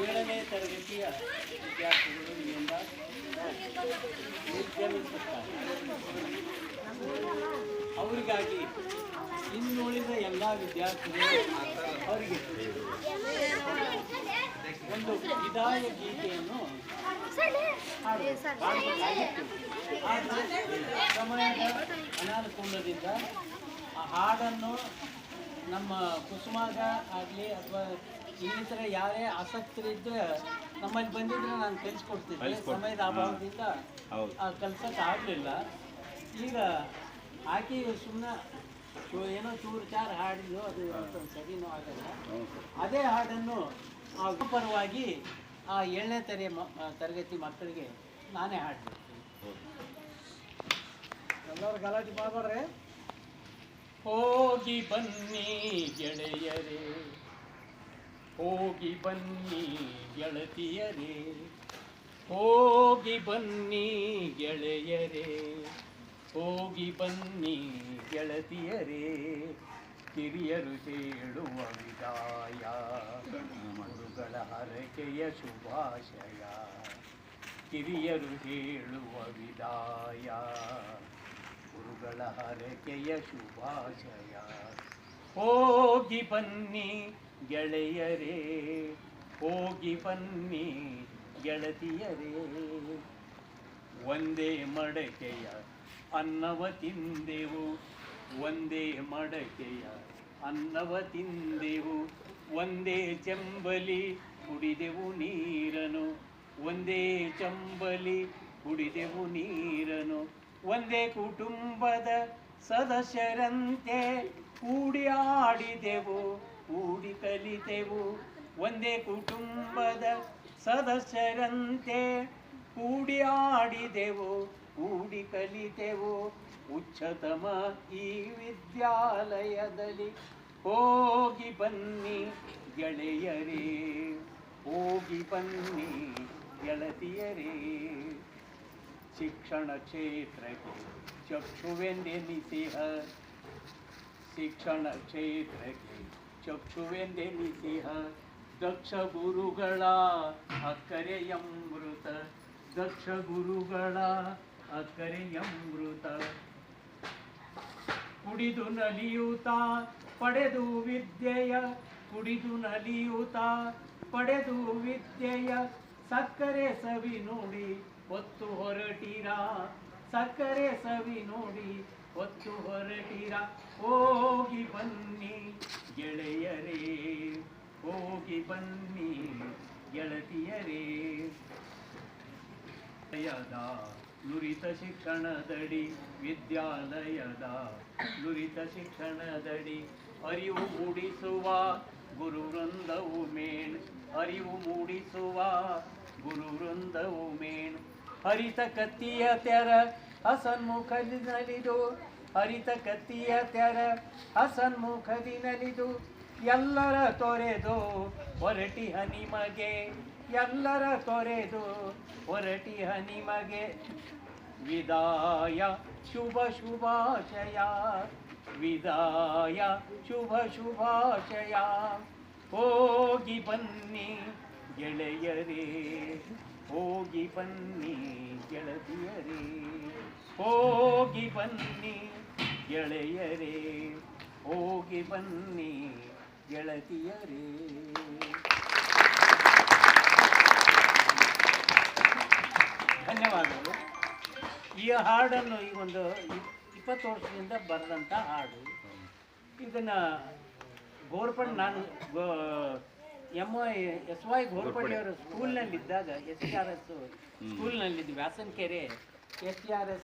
ಏಳನೇ ತರಗತಿಯ ವಿದ್ಯಾರ್ಥಿಗಳು ಇಲ್ಲಿಂದ ಅವರಿಗಾಗಿ ಇನ್ನುಳಿದ ಎಲ್ಲ ವಿದ್ಯಾರ್ಥಿಗಳು ಅವರಿಗೆ ಒಂದು ವಿದಾಯ ಗೀತೆಯನ್ನು ಸಮಯದ ಅನಾನುಕೂಲದಿಂದ ಆ ಹಾಡನ್ನು ನಮ್ಮ ಕುಸುಮಾಗ ಆಗಲಿ ಅಥವಾ ಇನ್ನಿತರ ಯಾರೇ ಆಸಕ್ತರಿದ್ರೆ ನಮ್ಮಲ್ಲಿ ಬಂದಿದ್ರೆ ನಾನು ಕಲಿಸ್ಕೊಡ್ತಿದ್ದೆ ಸಮಯದ ಅಭಾವದಿಂದ ಹೌದು. ಕಲ್ಸಕ್ಕೆ ಆಗಲಿಲ್ಲ. ಈಗ ಆಕೆ ಸುಮ್ಮನೆ ಏನೋ ಚೂರು ಚಾರು ಹಾಡಿದ್ರು ಅದು ಸರಿನೂ ಆಗಲ್ಲ. ಅದೇ ಹಾಡನ್ನು ಆ ಪರವಾಗಿ ಆ ಏಳನೇ ತರೆ ಮ ತರಗತಿ ಮಕ್ಕಳಿಗೆ ನಾನೇ ಹಾಡ್ತೀನಿ ಹೌದು ಎಲ್ಲರೂ ಗಲಾಟೆ ಮಾಡಬೇಡ್ರೆ ಹೋಗಿ ಬನ್ನಿ ಗೆಳೆಯರೇ. ಹೋಗಿ ಬನ್ನಿ ಗೆಳತಿಯರೇ, ಹೋಗಿ ಬನ್ನಿ ಗೆಳೆಯರೇ, ಹೋಗಿ ಬನ್ನಿ ಗೆಳತಿಯರೇ, ಕಿರಿಯರು ಹೇಳುವ ವಿದಾಯ, ಗುರುಗಳ ಹರಕೆಯ ಶುಭಾಶಯ, ಕಿರಿಯರು ಹೇಳುವ ವಿದಾಯ, ಗುರುಗಳ ಹರಕೆಯ ಶುಭಾಶಯ. ಹೋಗಿ ಬನ್ನಿ ಗೆಳೆಯರೇ, ಹೋಗಿ ಬನ್ನಿ ಗೆಳತಿಯರೇ. ಒಂದೇ ಮಡಕೆಯ ಅನ್ನವ ತಿಂದೆವು, ಒಂದೇ ಮಡಕೆಯ ಅನ್ನವ ತಿಂದೆವು. ಒಂದೇ ಚೆಂಬಲಿ ಕುಡಿದೆವು ನೀರನು, ಒಂದೇ ಚಂಬಲಿ ಕುಡಿದೆವು ನೀರನು. ಒಂದೇ ಕುಟುಂಬದ ಸದಸ್ಯರಂತೆ ಕೂಡಿ ಆಡಿದೆವು, ಕೂಡಿ ಕಲಿತೆವು. ಒಂದೇ ಕುಟುಂಬದ ಸದಸ್ಯರಂತೆ ಕೂಡಿ ಆಡಿದೆವು, ಕೂಡಿ ಕಲಿತೆವು. ಉಚ್ಚತಮ ಈ ವಿದ್ಯಾಲಯದಲ್ಲಿ ಹೋಗಿ ಬನ್ನಿ ಗೆಳೆಯರೇ, ಹೋಗಿ ಬನ್ನಿ ಗೆಳತಿಯರೇ. ಶಿಕ್ಷಣ ಕ್ಷೇತ್ರಕ್ಕೆ ಚಕ್ಷುವೆಂದೆನಿಸಿಹ ಶಿಕ್ಷಣ ಕ್ಷೇತ್ರಕ್ಕೆ ಚಕ್ಷುವೆಂದೆನಿಸಿಹ ದಕ್ಷ ಗುರುಗಳ ಅಕ್ಕರೆಯಮೃತ ದಕ್ಷ ಗುರುಗಳ ಅಕ್ಕರೆಯಮೃತ ಕುಡಿದು ನಲಿಯುತ್ತಾ ಪಡೆದು ವಿದ್ಯೆಯ ಕುಡಿದು ನಲಿಯುತ್ತಾ ಪಡೆದು ವಿದ್ಯೆಯ ಸಕ್ಕರೆ ಸವಿ ನೋಡಿ ಒತ್ತು ಹೊರಟೀರಾ? ಸಕ್ಕರೆ ಸವಿ ನೋಡಿ ಒತ್ತು ಹೊರಟೀರಾ? ಹೋಗಿ ಬನ್ನಿ ಗೆಳೆಯರೇ, ಹೋಗಿ ಬನ್ನಿ ಗೆಳತಿಯರೇ. ವಿದ್ಯಾಲಯದ ನುರಿತ ಶಿಕ್ಷಣದಡಿ, ವಿದ್ಯಾಲಯದ ನುರಿತ ಶಿಕ್ಷಣದಡಿ, ಅರಿವು ಮೂಡಿಸುವ ಗುರು ವೃಂದವು ಮೇಣ್ ಅರಿವು ಮೂಡಿಸುವ ಗುರು ವೃಂದವು ಮೇಣ್ ಹರಿತ ಕತ್ತಿಯ ತೆರ ಹಸನ್ಮುಖದಿನಲಿದು ಹರಿತ ಕತ್ತಿಯ ತೆರ ಹಸನ್ಮುಖದಿನಲಿದು ಎಲ್ಲರ ತೊರೆದು ಹೊರಟಿಹ ಹನಿಮಗೆ ಎಲ್ಲರ ತೊರೆದು ಹೊರಟಿಹ ಹನಿಮಗೆ ವಿದಾಯ, ಶುಭ ಶುಭಾಶಯ. ವಿದಾಯ, ಶುಭ ಶುಭಾಶಯ. ಹೋಗಿ ಬನ್ನಿ ಗೆಳೆಯರೇ, ಹೋಗಿ ಬನ್ನಿ ಗೆಳತಿಯರೇ. ಹೋಗಿ ಬನ್ನಿ ಗೆಳೆಯರೇ, ಹೋಗಿ ಬನ್ನಿ ಗೆಳತಿಯರೇ. ಧನ್ಯವಾದಗಳು. ಈ ಹಾಡನ್ನು ಈ ಒಂದು ಇಪ್ಪತ್ತು ವರ್ಷದಿಂದ ಬರೆದಂಥ ಹಾಡು. ಇದನ್ನು ಗೋರ್ಪಡ್ ನಾನು ಎಂ ಐ ಎಸ್ ವೈ ಗೋರ್ಪಡೆಯವರು ಸ್ಕೂಲ್ನಲ್ಲಿದ್ದಾಗ S T R S ಸ್ಕೂಲ್ನಲ್ಲಿದ್ದು Vyasanakere S T R S